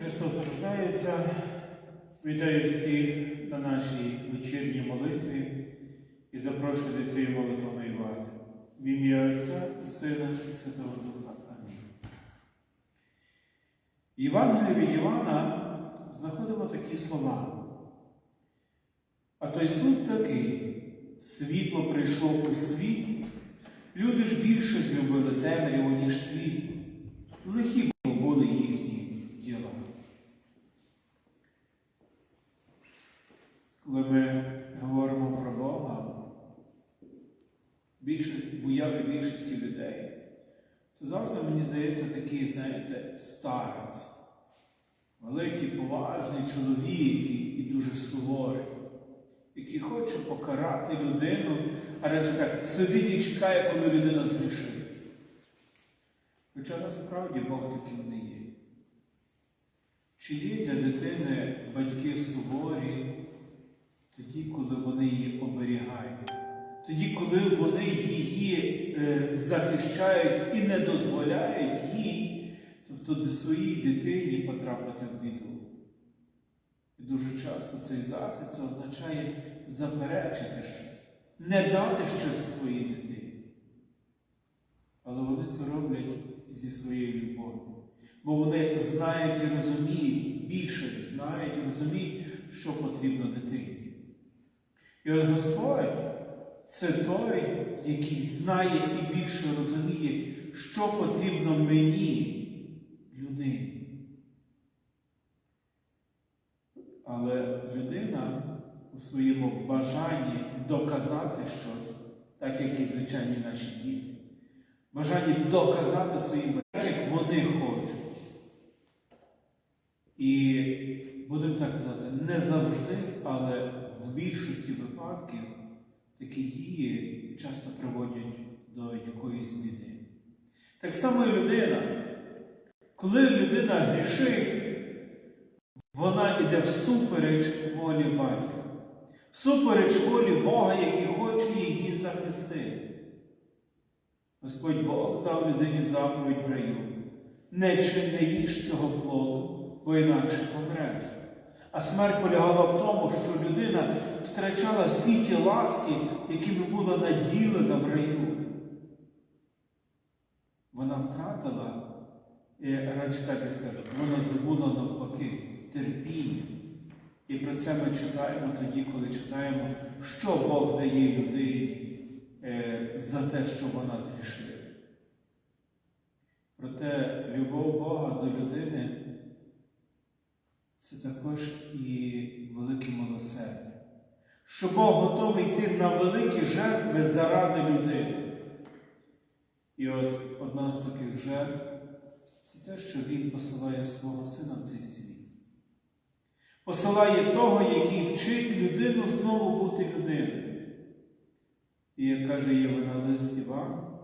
Христос рождається. Вітаю всіх на нашій вечірній молитві і запрошую до цієї молитовної варти. В ім'я Отця, і Сина і Святого Духа. Амінь. Євангелії від Івана знаходимо такі слова. А той суд такий, світло прийшло у світ, люди ж більше злюбили темряву, ніж світ. Лихі були їхні діла. Коли ми говоримо про Бога, більше, в уяві більшості людей, це завжди, мені здається, такий, знаєте, старець, великий, поважний чоловік і- дуже суворий, який хоче покарати людину, а речі так, сидить і чекає, коли людина згрішить. Хоча насправді Бог таким не є. Чи є для дитини батьки суворі тоді, коли вони її оберігають, тоді, коли вони її е, захищають і не дозволяють їй, тобто до своїй дитині потрапити в біду. І дуже часто цей захист це означає заперечити щось, не дати щось своїй дитині. Але вони це роблять зі своєю любов'ю. Бо вони знають і розуміють, більше знають і розуміють, що потрібно дитині. І от Господь це той, який знає і більше розуміє, що потрібно мені, людині. Але людина у своєму бажанні доказати щось, так як і звичайні наші діти, бажанні доказати своїм так, як вони хочуть. І будемо так казати, не завжди, але в більшості випадків такі дії часто приводять до якоїсь біди. Так само і людина. Коли людина грішить, вона йде всупереч волі батька, всупереч волі Бога, який хоче її захистити. Господь Бог дав людині заповідь в раю. Не чи не їж цього плоду, бо інакше помреш. А смерть полягала в тому, що людина втрачала всі ті ласки, якими була наділена в раю. Вона втратила, і радше так і скажу, вона здобула навпаки терпіння. І про це ми читаємо тоді, коли читаємо, що Бог дає людині е, за те, що вона зрішила. Проте любов Бога до людини це також і велике милосердя. Що Бог готовий йти на великі жертви заради людини. І от одна з таких жертв це те, що Він посилає свого сина в цей світ. Посилає того, який вчить людину знову бути людиною. І як каже Євангелист Іван,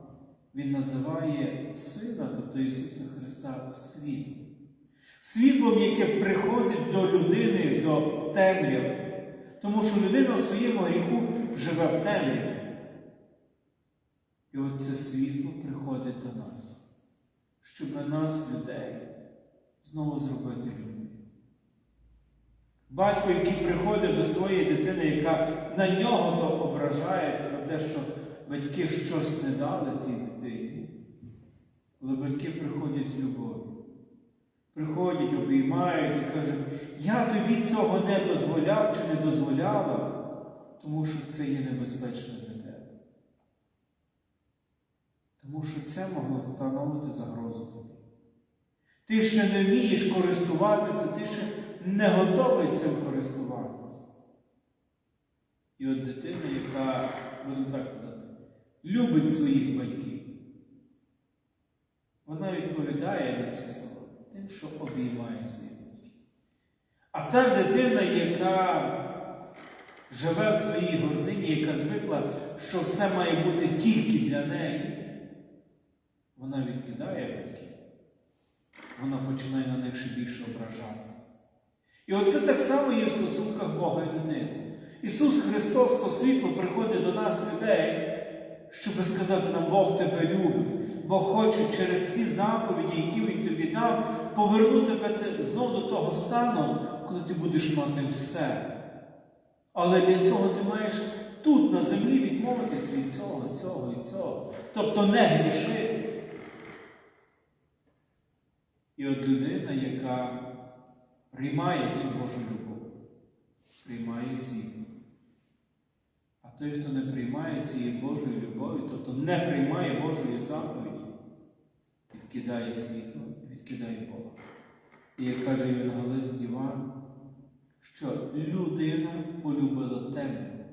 він називає Сина, тобто Ісуса Христа, світлом. Світлом, яке приходить до людини, до темряви. Тому що людина в своєму гріху живе в темряві. І оце світло приходить до нас, щоб нас, людей, знову зробити людьми. Батько, який приходить до своєї дитини, яка на нього то ображається за те, що батьки щось не дали цій дитині. Але батьки приходять з любов'ю. Приходять, обіймають і кажуть, я тобі цього не дозволяв чи не дозволяла, тому що це є небезпечно для тебе. Тому що це могло становити загрозу тобі. Ти ще не вмієш користуватися, ти ще не готовий цим користуватися. І от дитина, яка, буду так казати, любить своїх батьків, вона відповідає на ці слова тим, що обіймає своїх батьків. А та дитина, яка живе в своїй гордині, яка звикла, що все має бути тільки для неї, вона відкидає батьків. Вона починає на них ще більше ображатися. І оце так само є в стосунках Бога і людини. Ісус Христос, то світло приходить до нас, людей, щоб сказати нам, Бог тебе любить. бо хоче через ці заповіді, які Він тобі дав, повернути тебе знов до того стану, коли ти будеш мати все. Але для цього ти маєш тут, на землі, відмовитися від цього, цього і цього. Тобто не грішити. І от людина, яка приймає цю Божу любов, приймає світло. А той, хто не приймає цієї Божої любові, тобто не приймає Божої заповіді, відкидає світло, відкидає Бога. І як каже Євангелист Іван, що людина полюбила темряву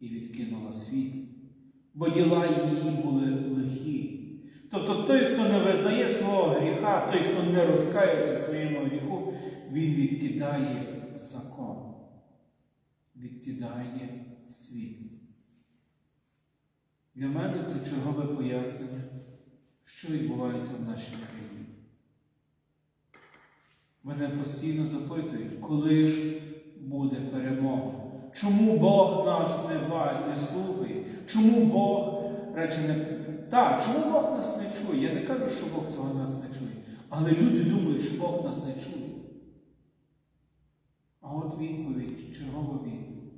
і відкинула світло, бо діла її були лихі. Тобто той, хто не визнає свого гріха, той, хто не розкається своєму гріху, він відкидає закон, відкидає світло. Для мене це чергове пояснення, що відбувається в нашій країні. Мене постійно запитують, коли ж буде перемога? Чому Бог нас не, ба- не слухає? Чому Бог рече не так, чому Бог нас не чує? Я не кажу, що Бог цього нас не чує. Але люди думають, що Бог нас не чує. А от відповідь, чергова відповідь.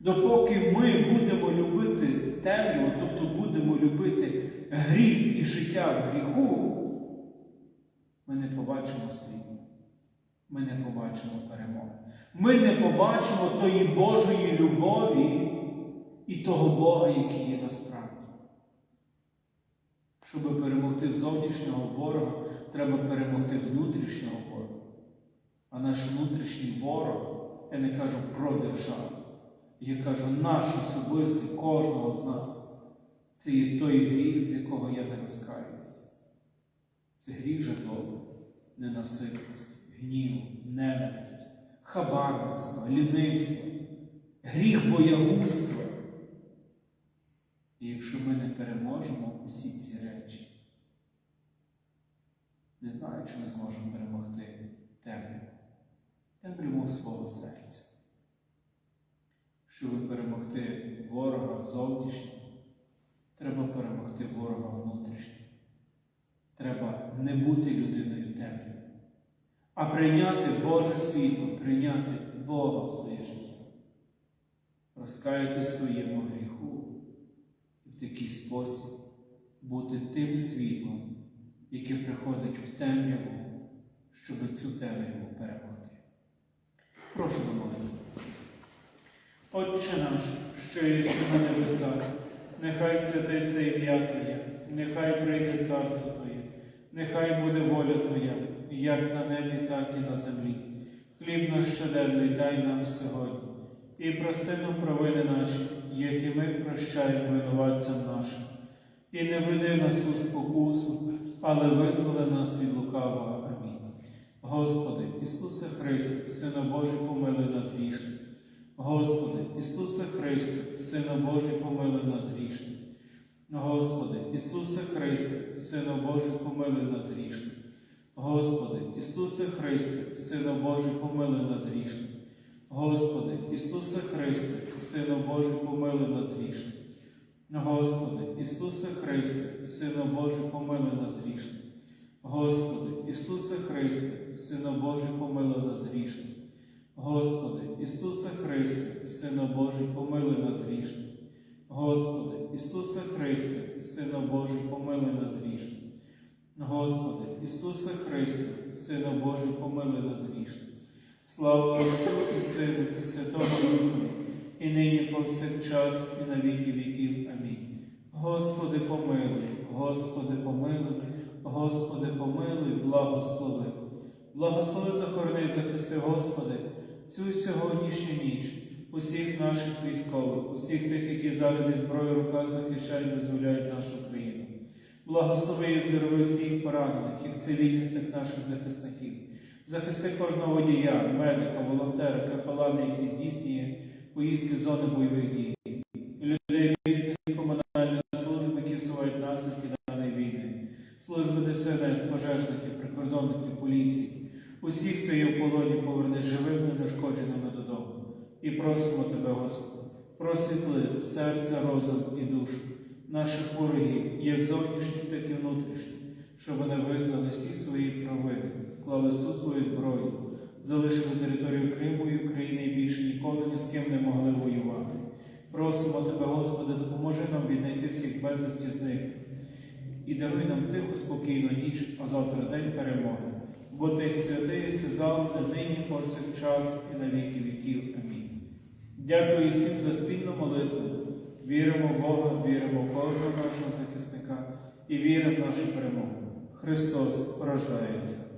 Допоки ми будемо любити темряву, тобто будемо любити гріх і життя в гріху, ми не побачимо світла. Ми не побачимо перемоги. Ми не побачимо тої Божої любові і того Бога, який є насправді. Щоб перемогти зовнішнього ворога, треба перемогти внутрішнього ворога. А наш внутрішній ворог, я не кажу про державу, я кажу наш особистий, кожного з нас. Це є той гріх, з якого я не розкаюся. Це гріх жадоби, ненаситності, гніву, ненависті, хабарництва, лінивства, гріх боягузтва. І якщо ми не переможемо усі ці речі, не знаю, чи ми зможемо перемогти темряву, темряву свого серця. Щоб перемогти ворога зовнішнього, треба перемогти ворога внутрішнього. Треба не бути людиною а прийняти Боже світло, прийняти Бога в своє життя, розкаяти своєму гріху і в такий спосіб бути тим світлом, яке приходить в темряву, щоб цю темряву перемогти. Прошу до молитви. Отче наш, що єси на небесах, нехай святиться ім'я Твоє, нехай прийде царство Твоє, нехай буде воля Твоя, як на небі, так і на землі. Хліб наш щоденний дай нам сьогодні, і прости нам провини наші, які ми прощаємо винуватцям нашим. І не веди нас у спокусу, але визволи нас від лукавого. Амінь. Господи, Ісусе Христе, Сина Божий, помилуй нас грішних. Господи, Ісусе Христе, Сина Божий, помилуй нас грішних. Господи, Ісусе Христе, Сина Божий, помилуй нас грішних. Господи, Ісусе Христе, Сина Божий, помилуй нас грішних. Господи, Ісусе Христе, Сина Божий, помилуй нас грішних. Господи, Ісусе Христе, Сина Божий, помилуй нас грішних. Господи, Ісусе Христе, Сина Божий, помилуй нас грішних. Господи, Ісусе Христе, Сина Божий, помилуй нас грішних. Господи, Ісусе Христе, Сина Божий, помилуй нас грішних. Господи, Ісусе Христе, Сина Божий, помилуй нас грішних. Слава Отцю і Сину, і Святому Духу, і нині повсякчас, і на віки віків. Амінь. Господи, помилуй, Господи, помилуй, Господи, помилуй, благослови. Благослови захорони, захисти, Господи, цю сьогоднішню ніч, усіх наших військових, усіх тих, які зараз зі зброєю в руках захищають, визволяють нашу країну. Благослови і здорови всіх поранених, як цивільних, так наших захисників. Захисти кожного водія, медика, волонтера, капелана, який здійснює поїздки з зони бойових дій. Людей різних комунальних служб, які всувають наслідки даної війни, служби ДСНС, пожежників, прикордонників, поліції, усіх, хто є в полоні, поверни живими, нешкодженими додому. І просимо Тебе, Господи, просвітли серця, розум і душу наших ворогів, як зовнішніх, так і внутрішніх, щоб вони визнали всі свої провини, склали всю свою зброю, залишили територію Криму і України і більше ніколи ні з ким не могли воювати. Просимо Тебе, Господи, допоможи нам віднайти всіх безвісті з них і даруй нам тиху, спокійну ніч, а завтра день перемоги. Бо ти святий, і завжди, нині, повсякчас і на віки віків. Амінь. Дякую всім за спільну молитву. Віримо в Бога, віримо в кожного нашого захисника і віримо в нашу перемогу. Христос рождається.